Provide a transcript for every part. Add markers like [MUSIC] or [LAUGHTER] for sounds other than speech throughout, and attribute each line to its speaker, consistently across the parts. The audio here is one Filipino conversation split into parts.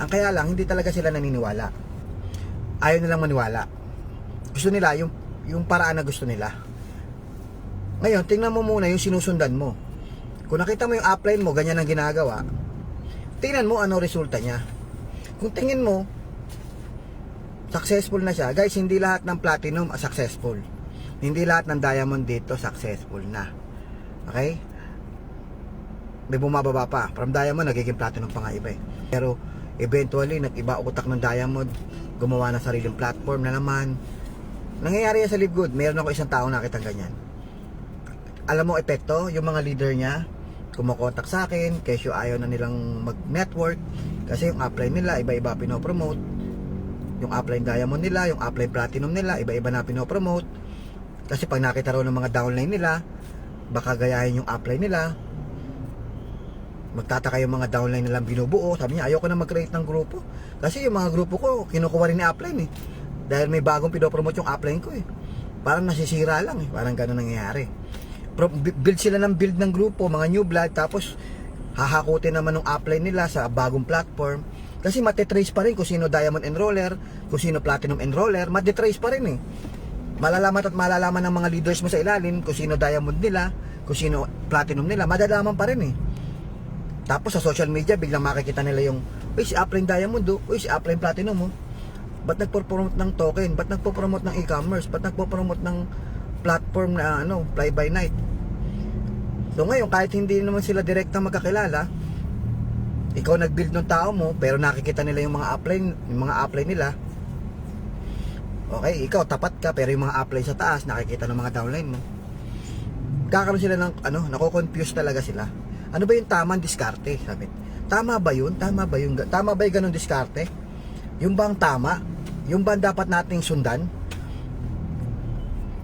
Speaker 1: Ang kaya lang, hindi talaga sila naniniwala. Ayaw nilang maniwala. Gusto nila yung, yung paraan na gusto nila. Ngayon, tingnan mo muna yung sinusundan mo. Kung nakita mo yung upline mo, ganyan ang ginagawa, tingnan mo ano resulta niya. Kung tingin mo, successful na siya, guys, hindi lahat ng platinum successful. Hindi lahat ng diamond dito successful na. Okay? May bumababa pa. From diamond, nagiging platinum pa nga iba eh. Pero, eventually, nag-iba utak ng diamond, gumawa ng sariling platform na naman. Nangyayari yan sa Live Good. Meron ako isang tao nakita ganyan. Alam mo epekto, yung mga leader niya, kumukontak sa akin, kesyo ayaw na nilang mag-network, kasi yung upline nila, iba-iba pinopromote. Yung upline diamond nila, yung upline platinum nila, iba-iba na pinopromote. Kasi pag nakita raw ng mga downline nila, baka gayahin yung upline nila. Magtataka yung mga downline nilang binubuo. Sabi niya, ayoko na mag-create ng grupo. Kasi yung mga grupo ko, kinukuha rin ni upline eh. Dahil may bagong pinopromote yung upline ko eh. Parang nasisira lang eh. Parang ganun nangyayari. Pro- build sila ng build ng grupo, mga new blood, tapos hahakutin naman ng upline nila sa bagong platform. Kasi matetrace pa rin kung sino diamond enroller, kung sino platinum enroller, matetrace pa rin eh. Malalaman at malalaman ng mga leaders mo sa ilalim kung sino diamond nila, kung sino platinum nila, madalaman pa rin eh. Tapos sa social media, biglang makikita nila yung, uy, si upline diamond do, uy, si upline platinum mo. Ba't nagpo-promote ng token? Ba't nagpo-promote ng e-commerce? Ba't nagpo-promote ng platform na ano, fly by night? So ngayon, kahit hindi naman sila direktang magkakilala, ikaw nag-build ng tao mo, pero nakikita nila yung mga upline, yung mga upline nila. Okay, ikaw tapat ka, pero yung mga upline sa taas, nakikita ng mga downline mo. Kakaroon sila ng, ano, nako-confuse talaga sila. Ano ba yung tamang diskarte? Sabi, tama ba yun? Tama ba yung, tama ba yung ganun diskarte? Yung bang tama? Yung bang dapat nating sundan?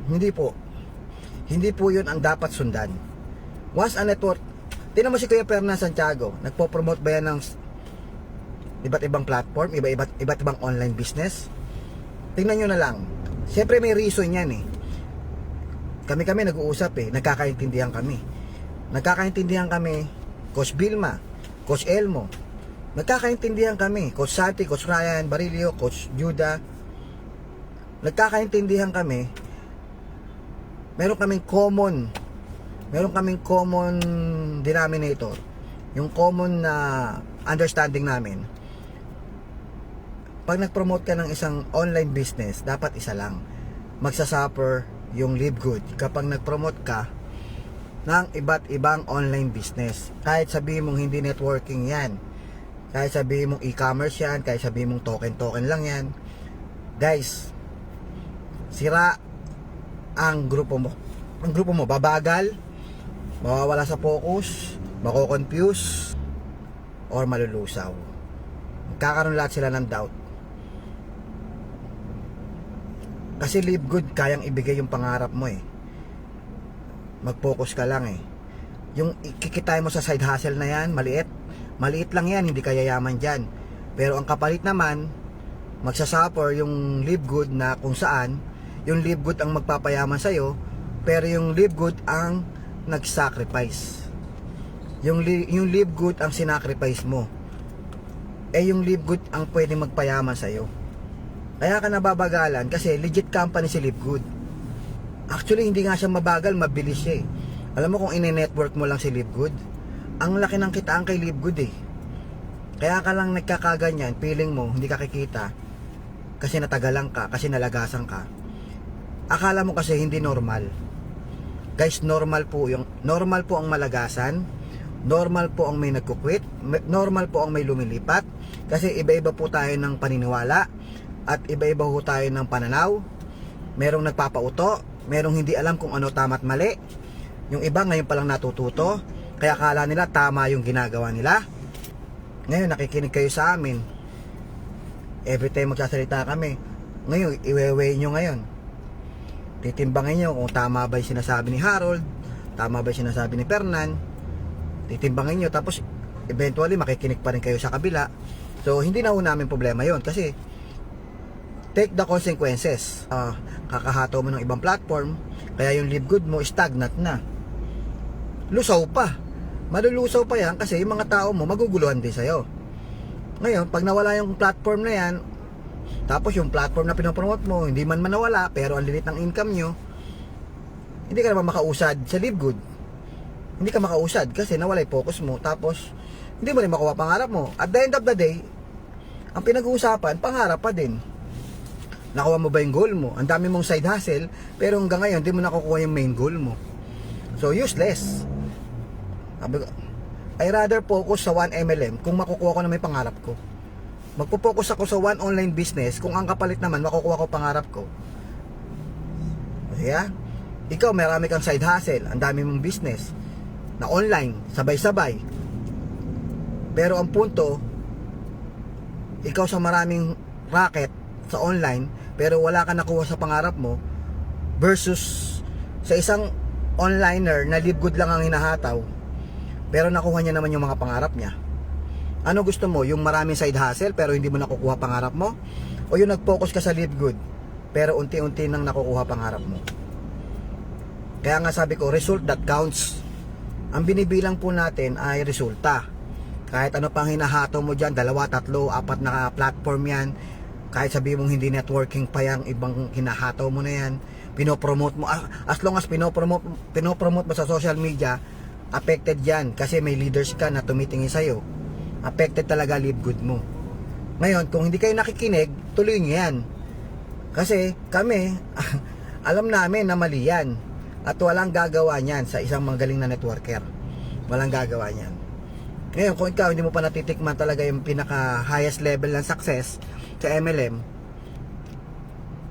Speaker 1: Hindi po. Hindi po yun ang dapat sundan. Once a network, tinan mo si Kuya Fernan Santiago, nagpo-promote ba yan ng iba't ibang platform, iba iba't iba't ibang online business? Tingnan nyo na lang. Siyempre may reason yan eh. Kami-kami nag-uusap eh, nagkakaintindihan kami. Nagkakaintindihan kami, Coach Bilma, Coach Elmo, nagkakaintindihan kami, Coach Santi, Coach Ryan, Barilio, Coach Judah, nagkakaintindihan kami, meron kaming common, meron kaming common denominator, yung common na understanding namin. Pag nag-promote ka ng isang online business, dapat isa lang. Magsasuffer yung live good. Kapag nag-promote ka ng iba't ibang online business. Kahit sabihin mong hindi networking yan. Kahit sabihin mong e-commerce yan. Kahit sabihin mong token-token lang yan. Guys, sira ang grupo mo. Ang grupo mo babagal, mawawala sa focus, mako-confuse, or malulusaw. Magkakaroon lahat sila ng doubt. Kasi live good, kayang ibigay yung pangarap mo eh. Mag-focus ka lang eh. Yung ikikitay mo sa side hustle na yan, maliit. Maliit lang yan, hindi kaya yaman dyan. Pero ang kapalit naman, magsasuffer yung live good na kung saan, yung live good ang magpapayaman sa'yo, pero yung live good ang nag-sacrifice. Yung, li- yung live good ang sinacrifice mo. Eh yung live good ang pwede magpayaman sa'yo. Kaya ka nababagalan kasi legit company si Live Good. Actually, hindi nga siya mabagal, mabilis siya eh. Alam mo kung ine-network mo lang si Live Good, ang laki ng kitaan kay Live Good eh. Kaya ka lang nagkakaganyan, feeling mo, hindi ka kikita. Kasi natagalan ka, kasi nalagasan ka. Akala mo kasi hindi normal. Guys, normal po yung normal po ang malagasan. Normal po ang may nagkukwit. Normal po ang may lumilipat. Kasi iba-iba po tayo ng paniniwala at iba-iba po tayo ng pananaw. Merong nagpapauto, merong hindi alam kung ano tama at mali. Yung iba ngayon pa lang natututo, kaya akala nila tama yung ginagawa nila. Ngayon nakikinig kayo sa amin. Every time magsasalita kami, ngayon iweweigh nyo ngayon. Titimbangin nyo kung tama ba yung sinasabi ni Harold, tama ba yung sinasabi ni Fernan. Titimbangin nyo tapos eventually makikinig pa rin kayo sa kabila. So hindi na ho namin problema yon kasi take the consequences. Ah, kakahato mo ng ibang platform, kaya yung live good mo stagnant na. Lusaw pa. Malulusaw pa yan kasi yung mga tao mo maguguluhan din sa'yo. Ngayon, pag nawala yung platform na yan, tapos yung platform na pinopromote mo, hindi man manawala, pero ang lilit ng income nyo, hindi ka naman makausad sa live good. Hindi ka makausad kasi nawala yung focus mo. Tapos, hindi mo rin makuha pangarap mo. At the end of the day, ang pinag-uusapan, pangarap pa din. Nakuha mo ba yung goal mo? Ang dami mong side hustle, pero hanggang ngayon, hindi mo nakukuha yung main goal mo. So, useless. Sabi ko, I rather focus sa 1 MLM kung makukuha ko na may pangarap ko. Magpo-focus ako sa one online business kung ang kapalit naman makukuha ko pangarap ko. Kaya, ikaw marami kang side hustle, ang dami mong business na online, sabay-sabay. Pero ang punto, ikaw sa maraming racket sa online, pero wala ka nakuha sa pangarap mo versus sa isang onliner na live good lang ang hinahataw pero nakuha niya naman yung mga pangarap niya. Ano gusto mo? Yung maraming side hustle pero hindi mo nakukuha pangarap mo? O yung nag-focus ka sa live good pero unti-unti nang nakukuha pangarap mo? Kaya nga sabi ko, result that counts. Ang binibilang po natin ay resulta. Kahit ano pang hinahato mo dyan, dalawa, tatlo, apat na platform yan, kahit sabi mong hindi networking pa yung ibang hinahataw mo na yan, pinopromote mo, ah, as long as pinopromote, pinopromote mo sa social media, affected yan kasi may leaders ka na tumitingin sa'yo. Affected talaga live good mo. Ngayon, kung hindi kayo nakikinig, tuloy nyo yan. Kasi kami, [LAUGHS] alam namin na mali yan. At walang gagawa niyan sa isang magaling na networker. Walang gagawa niyan. Ngayon, kung ikaw hindi mo pa natitikman talaga yung pinaka highest level ng success sa MLM,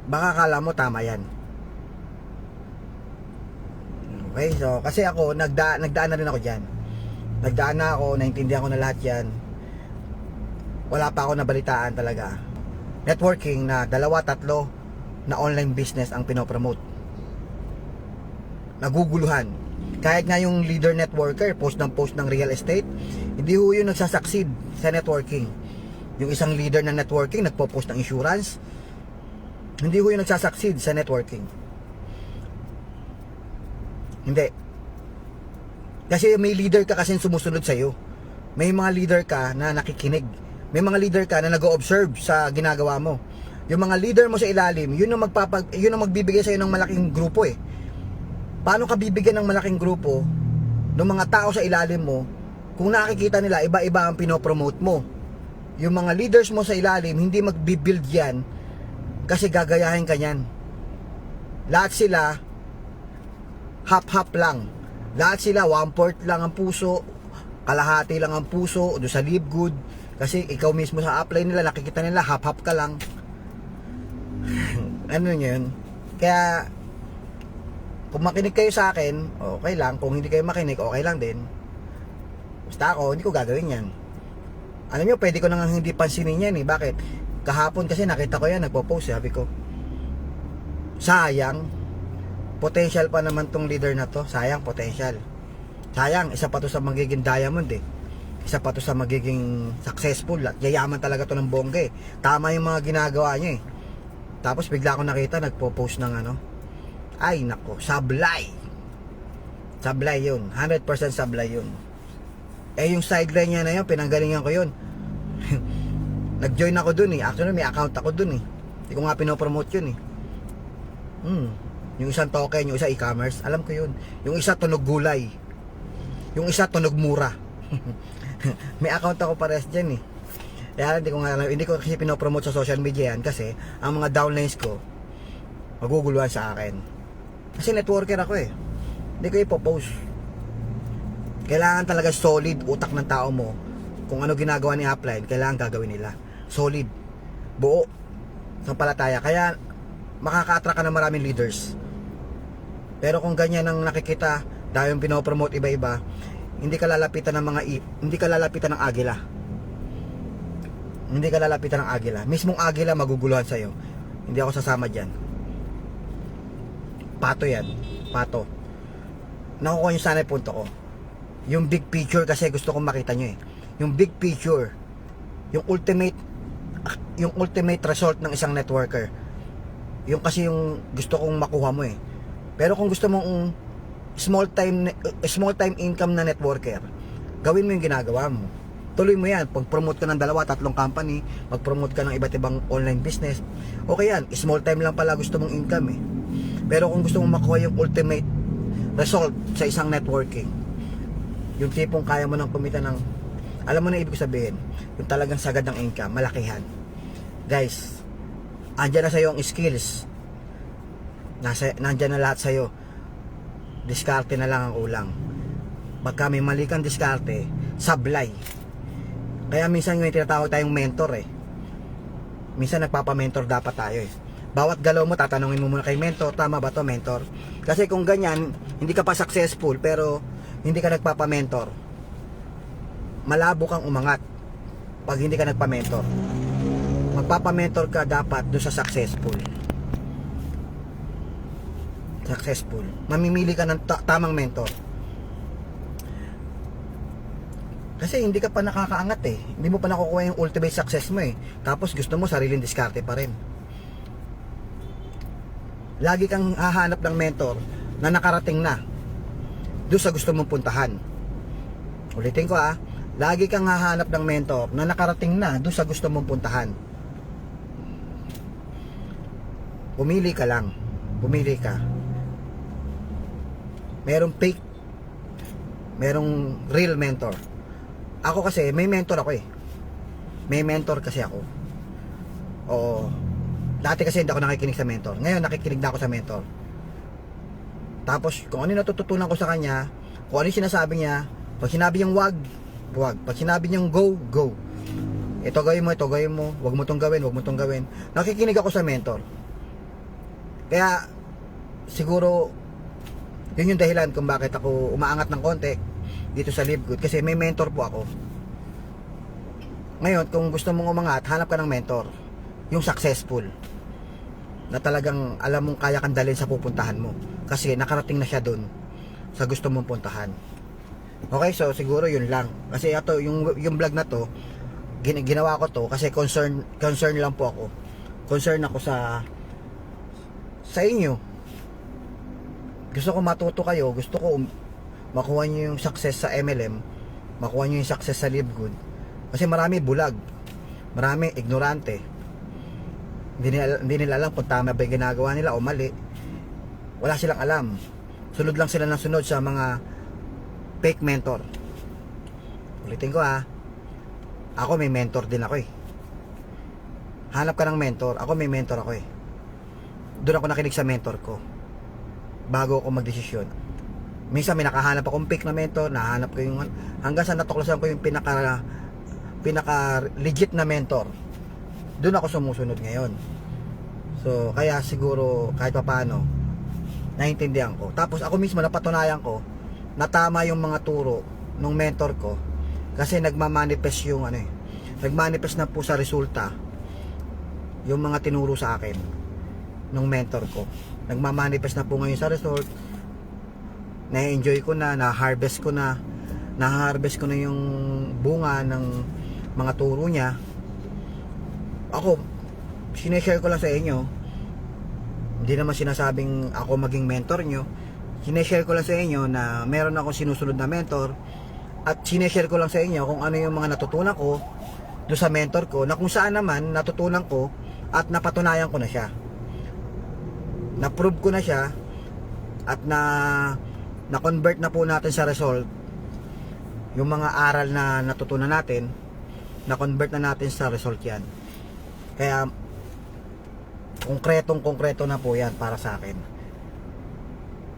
Speaker 1: baka kala mo tama yan. Okay, so kasi ako nagda nagdaan na rin ako diyan. Nagdaan na ako, naintindihan ko na lahat 'yan. Wala pa ako nabalitaan talaga. Networking na dalawa tatlo na online business ang pinopromote. Naguguluhan. Kahit nga yung leader networker, post ng post ng real estate, hindi ho yun nagsasucceed sa networking. Yung isang leader ng networking, nagpo-post ng insurance, hindi ho yun nagsasucceed sa networking. Hindi. Kasi may leader ka kasi sumusunod sa'yo. May mga leader ka na nakikinig. May mga leader ka na nag-observe sa ginagawa mo. Yung mga leader mo sa ilalim, yun ang magpapag yun ang magbibigay sa ng malaking grupo eh. Paano ka bibigyan ng malaking grupo ng mga tao sa ilalim mo kung nakikita nila iba-iba ang pinopromote mo? Yung mga leaders mo sa ilalim, hindi magbibuild yan kasi gagayahin ka yan. Lahat sila half-half lang. Lahat sila one-fourth lang ang puso, kalahati lang ang puso, do sa live good. Kasi ikaw mismo sa upline nila, nakikita nila half-half ka lang. [LAUGHS] ano yun? Kaya, kung makinig kayo sa akin, okay lang. Kung hindi kayo makinig, okay lang din. Basta ako, hindi ko gagawin yan. Alam nyo, pwede ko nang hindi pansinin yan eh. Bakit? Kahapon kasi nakita ko yan, nagpo-post, sabi ko. Sayang, potential pa naman tong leader na to. Sayang, potential. Sayang, isa pa to sa magiging diamond eh. Isa pa to sa magiging successful. At yayaman talaga to ng bongga eh. Tama yung mga ginagawa niya eh. Tapos bigla ko nakita, nagpo-post ng ano. Ay, nako, sablay. Sablay yun. 100% sablay yun. Eh, yung sideline niya na yun, pinanggalingan ko yun. [LAUGHS] Nag-join ako dun eh. Actually, may account ako dun eh. Hindi ko nga pinopromote yun eh. Hmm. Yung isang token, yung isa e-commerce, alam ko yun. Yung isa tunog gulay. Yung isa tunog mura. [LAUGHS] May account ako pares dyan eh. Kaya hindi ko nga alam, hindi ko kasi pinopromote sa social media yan kasi ang mga downlines ko maguguluhan sa akin. Kasi networker ako eh. Hindi ko ipopost. Kailangan talaga solid utak ng tao mo. Kung ano ginagawa ni upline, kailangan gagawin nila. Solid. Buo. Sampalataya. Kaya makaka-attract ka ng maraming leaders. Pero kung ganyan ang nakikita, dahil yung pinopromote iba-iba, hindi ka lalapitan ng mga hindi ka lalapitan ng agila. Hindi ka lalapitan ng agila. Mismong agila maguguluhan sa'yo. Hindi ako sasama dyan. Pato yan. Pato. Nakukuha nyo sana yung punto ko. Yung big picture kasi gusto kong makita nyo eh. Yung big picture. Yung ultimate yung ultimate result ng isang networker. Yung kasi yung gusto kong makuha mo eh. Pero kung gusto mong small time small time income na networker, gawin mo yung ginagawa mo. Tuloy mo yan. Pag-promote ka ng dalawa, tatlong company, mag-promote ka ng iba't ibang online business, okay yan. Small time lang pala gusto mong income eh. Pero kung gusto mong makuha yung ultimate result sa isang networking, yung tipong kaya mo nang kumita ng, alam mo na ibig sabihin, yung talagang sagad ng income, malakihan. Guys, andyan na sa'yo ang skills. Nasa, nandyan na lahat sa'yo. Diskarte na lang ang ulang. Pagka may mali kang diskarte, sablay. Kaya minsan yung tinatawag tayong mentor eh. Minsan nagpapa-mentor dapat tayo eh. Bawat galaw mo, tatanungin mo muna kay mentor, tama ba to mentor? Kasi kung ganyan, hindi ka pa successful, pero hindi ka nagpapa-mentor, malabo kang umangat pag hindi ka nagpa-mentor. Magpapa-mentor ka dapat doon sa successful. Successful. Mamimili ka ng ta- tamang mentor. Kasi hindi ka pa nakakaangat eh. Hindi mo pa nakukuha yung ultimate success mo eh. Tapos gusto mo sariling diskarte pa rin. Lagi kang hahanap ng mentor na nakarating na doon sa gusto mong puntahan. Ulitin ko ah, lagi kang hahanap ng mentor na nakarating na doon sa gusto mong puntahan. Pumili ka lang. Pumili ka. Merong fake, merong real mentor. Ako kasi, may mentor ako eh. May mentor kasi ako. Oo. Dati kasi hindi ako nakikinig sa mentor. Ngayon nakikinig na ako sa mentor. Tapos kung ano natututunan ko sa kanya, kung ano sinasabi niya, pag sinabi niyang wag, wag. Pag sinabi niyang go, go. Ito gawin mo, ito gawin mo, wag mo tong gawin, wag mo tong gawin. Nakikinig ako sa mentor. Kaya siguro yun yung dahilan kung bakit ako umaangat ng konti dito sa Live Good kasi may mentor po ako. Ngayon, kung gusto mong umangat, hanap ka ng mentor. Yung successful. Na talagang alam mong kaya kang dalhin sa pupuntahan mo. Kasi nakarating na siya doon sa gusto mong puntahan. Okay, so siguro yun lang. Kasi ito, yung, yung vlog na to, gin- ginawa ko to kasi concern, concern lang po ako. Concern ako sa sa inyo. Gusto ko matuto kayo, gusto ko um- makuha nyo yung success sa MLM, makuha nyo yung success sa Live Good. Kasi marami bulag, marami ignorante. Hindi nila, hindi nila alam kung tama ba yung ginagawa nila o mali. Wala silang alam. Sunod lang sila ng sunod sa mga fake mentor. Ulitin ko ha. Ako may mentor din ako eh. Hanap ka ng mentor. Ako may mentor ako eh. Doon ako nakinig sa mentor ko. Bago ako magdesisyon. Minsan may nakahanap akong fake na mentor, nahanap ko yung hanggang sa natuklasan ko yung pinaka pinaka legit na mentor. Doon ako sumusunod ngayon. So, kaya siguro kahit papaano naiintindihan ko. Tapos ako mismo napatunayan ko na tama yung mga turo ng mentor ko kasi nagmamanifest yung ano eh. Nagmanifest na po sa resulta yung mga tinuro sa akin ng mentor ko. Nagmamanifest na po ngayon sa result. Na-enjoy ko na, na-harvest ko na, na-harvest ko na yung bunga ng mga turo niya. Ako, sineshare ko lang sa inyo. Hindi naman sinasabing ako maging mentor nyo. Sineshare ko lang sa inyo na meron akong sinusunod na mentor. At sineshare ko lang sa inyo kung ano yung mga natutunan ko doon sa mentor ko na kung saan naman natutunan ko at napatunayan ko na siya na-prove ko na siya at na na-convert na po natin sa result yung mga aral na natutunan natin na-convert na natin sa result yan kaya konkretong konkreto na po yan para sa akin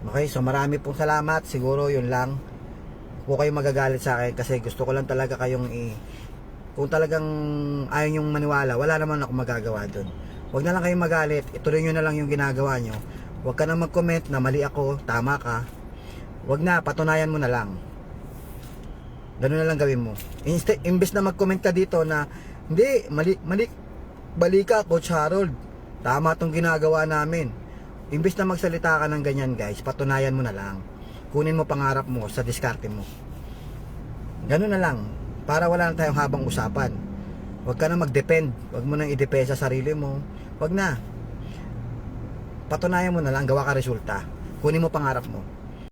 Speaker 1: okay so marami pong salamat siguro yun lang huwag kayong magagalit sa akin kasi gusto ko lang talaga kayong i kung talagang ayaw nyong maniwala wala naman ako magagawa doon Huwag na lang kayong magalit. Ituloy nyo na lang yung ginagawa nyo. Huwag ka na mag-comment na mali ako, tama ka. Huwag na, patunayan mo na lang. Ganun na lang gawin mo. Instead, imbes na mag-comment ka dito na, hindi, mali, mali, bali ka, Coach Harold. Tama tong ginagawa namin. Imbes na magsalita ka ng ganyan guys, patunayan mo na lang. Kunin mo pangarap mo sa diskarte mo. Ganun na lang. Para wala na tayong habang usapan. Huwag ka na mag-depend. Huwag mo nang i-depend sa sarili mo. Huwag na. Patunayan mo na lang, gawa ka resulta. Kunin mo pangarap mo.